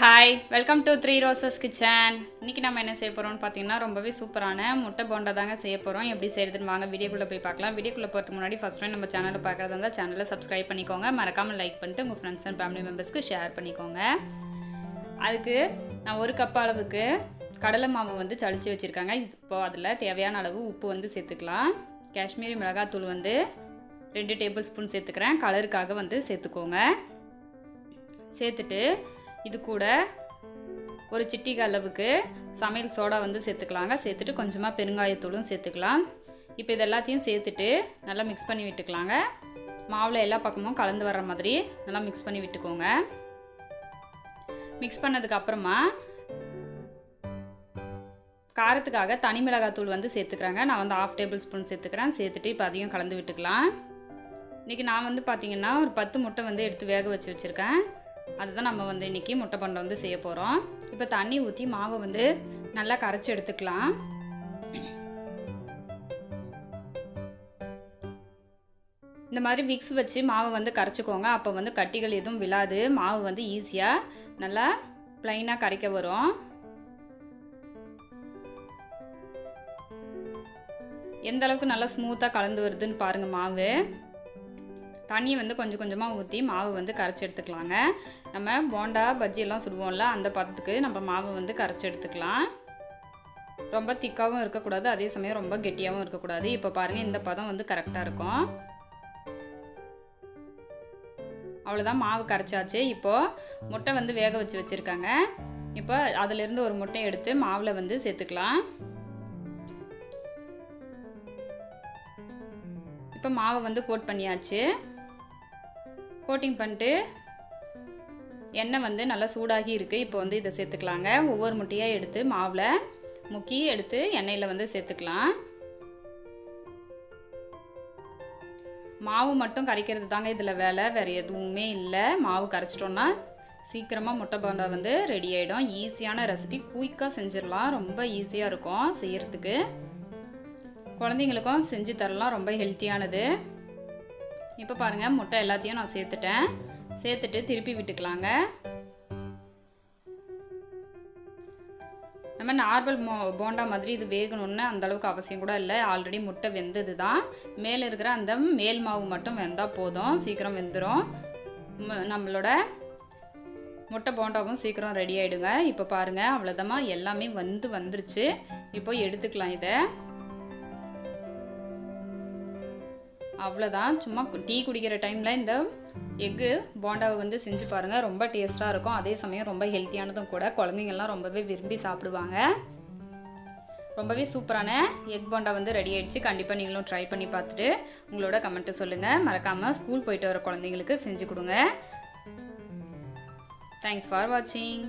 Hi welcome to three roses kitchen இன்றைக்கி நம்ம என்ன செய்ய போகிறோம்னு பார்த்தீங்கன்னா ரொம்பவே சூப்பரான முட்டை போண்டா தாங்க செய்ய போகிறோம் எப்படி செய்கிறதுன்னு வாங்க வீடியோக்குள்ளே போய் பார்க்கலாம். வீடியோக்குள்ளே போகிறதுக்கு முன்னாடி ஃபஸ்ட் டைம் நம்ம சேனலை பார்க்குறதா இருந்தால் சேனலை சப்ஸ்கிரைப் பண்ணிக்கோங்க. மறக்காமல் லைக் பண்ணிட்டு உங்கள் ஃப்ரெண்ட்ஸ் அண்ட் ஃபேமிலி மெம்பர்ஸ்க்கு ஷேர் பண்ணிக்கோங்க. அதுக்கு நான் ஒரு கப் அளவுக்கு கடலை மாவு வந்து சளிச்சு வச்சுருக்காங்க. இப்போது அதில் தேவையான அளவு உப்பு வந்து சேர்த்துக்கலாம். காஷ்மீரி மிளகாத்தூள் வந்து ரெண்டு டேபிள் ஸ்பூன் சேர்த்துக்கிறேன். கலருக்காக வந்து சேர்த்துக்கோங்க. சேர்த்துட்டு இது கூட ஒரு சிட்டிகை அளவுக்கு சமையல் சோடா வந்து சேர்த்துக்கலாங்க. சேர்த்துட்டு கொஞ்சமாக பெருங்காயத்தூளும் சேர்த்துக்கலாம். இப்போ இது எல்லாத்தையும் சேர்த்துட்டு நல்லா மிக்ஸ் பண்ணி விட்டுக்கலாங்க. மாவில் எல்லா பக்கமும் கலந்து வர்ற மாதிரி நல்லா மிக்ஸ் பண்ணி விட்டுக்கோங்க. மிக்ஸ் பண்ணதுக்கு அப்புறமா காரத்துக்காக தனி மிளகாத்தூள் வந்து சேர்த்துக்கிறாங்க. நான் வந்து ஆஃப் டேபிள் ஸ்பூன் சேர்த்துக்கிறேன். சேர்த்துட்டு இப்போ அதையும் கலந்து விட்டுக்கலாம். இன்றைக்கி நான் வந்து பார்த்திங்கன்னா ஒரு பத்து முட்டை வந்து எடுத்து வேக வச்சு வச்சுருக்கேன். அதுதான் நம்ம வந்து இன்றைக்கி முட்டை பண்டை வந்து செய்ய போகிறோம் இப்போ தண்ணி ஊற்றி மாவை வந்து நல்லா கரைச்சி எடுத்துக்கலாம். இந்த மாதிரி விக்ஸ் வச்சு மாவை வந்து கரைச்சிக்கோங்க. அப்போ வந்து கட்டிகள் எதுவும் விழாது. மாவு வந்து ஈஸியாக நல்லா ப்ளைனாக கரைக்க வரும். எந்த அளவுக்கு நல்லா ஸ்மூத்தாக கலந்து வருதுன்னு பாருங்கள் மாவு. தண்ணி வந்து கொஞ்சம் கொஞ்சமாக ஊற்றி மாவு வந்து கரைச்சி எடுத்துக்கலாங்க. நம்ம போண்டா பஜ்ஜியெல்லாம் சுடுவோம்ல அந்த பதத்துக்கு நம்ம மாவு வந்து கரைச்சி எடுத்துக்கலாம். ரொம்ப திக்காகவும் இருக்கக்கூடாது அதே சமயம் ரொம்ப கெட்டியாகவும் இருக்கக்கூடாது. இப்போ பாருங்கள் இந்த பதம் வந்து கரெக்டாக இருக்கும். அவ்வளோதான் மாவு கரைச்சாச்சு. இப்போது முட்டை வந்து வேக வச்சு வச்சுருக்காங்க. இப்போ அதிலிருந்து ஒரு முட்டை எடுத்து மாவில் வந்து சேர்த்துக்கலாம். இப்போ மாவை வந்து கோட் பண்ணியாச்சு. கோட்டிங் பண்ணிட்டு எண்ணெய் வந்து நல்லா சூடாகி இருக்குது இப்போ வந்து இதை சேர்த்துக்கலாங்க. ஒவ்வொரு முட்டையாக எடுத்து மாவில் முக்கி எடுத்து எண்ணெயில் வந்து சேர்த்துக்கலாம். மாவு மட்டும் கரைக்கிறது தாங்க இதில் வேலை. வேறு எதுவுமே இல்லை. மாவு கரைச்சிட்டோன்னா சீக்கிரமாக முட்டை போண்டா வந்து ரெடி ஆகிடும் ஈஸியான ரெசிபி குயிக்காக செஞ்சிடலாம். ரொம்ப ஈஸியாக இருக்கும் செய்கிறதுக்கு குழந்தைங்களுக்கும் செஞ்சு தரலாம். ரொம்ப ஹெல்த்தியானது இப்போ பாருங்கள் முட்டை எல்லாத்தையும் நான் சேர்த்துட்டேன். சேர்த்துட்டு திருப்பி விட்டுக்கலாங்க. நம்ம நார்மல் மோ போண்டா மாதிரி இது வேகணும்னு அந்தளவுக்கு அவசியம் கூட இல்லை. ஆல்ரெடி முட்டை வெந்தது தான் மேலே இருக்கிற அந்த மேல் மாவு மட்டும் வெந்தால் போதும். சீக்கிரம் வெந்துடும் நம்மளோட முட்டை போண்டாவும் சீக்கிரம் ரெடி ஆகிடுங்க இப்போ பாருங்கள் அவ்வளோதான் எல்லாமே வந்து வந்துருச்சு. இப்போ எடுத்துக்கலாம் இதை. அவ்வளோதான் சும்மா டீ குடிக்கிற டைமில் இந்த எக்கு போண்டாவை வந்து செஞ்சு பாருங்கள் ரொம்ப டேஸ்ட்டாக இருக்கும். அதே சமயம் ரொம்ப ஹெல்த்தியானதும் கூட. குழந்தைங்கள்லாம் ரொம்பவே விரும்பி சாப்பிடுவாங்க. ரொம்பவே சூப்பரான எக் போண்டா வந்து ரெடி ஆகிடுச்சு கண்டிப்பாக நீங்களும் ட்ரை பண்ணி பார்த்துட்டு உங்களோட கமெண்ட்டை சொல்லுங்கள் மறக்காமல் ஸ்கூல் போயிட்டு வர குழந்தைங்களுக்கு செஞ்சு கொடுங்க. தேங்க்ஸ் ஃபார் வாட்சிங்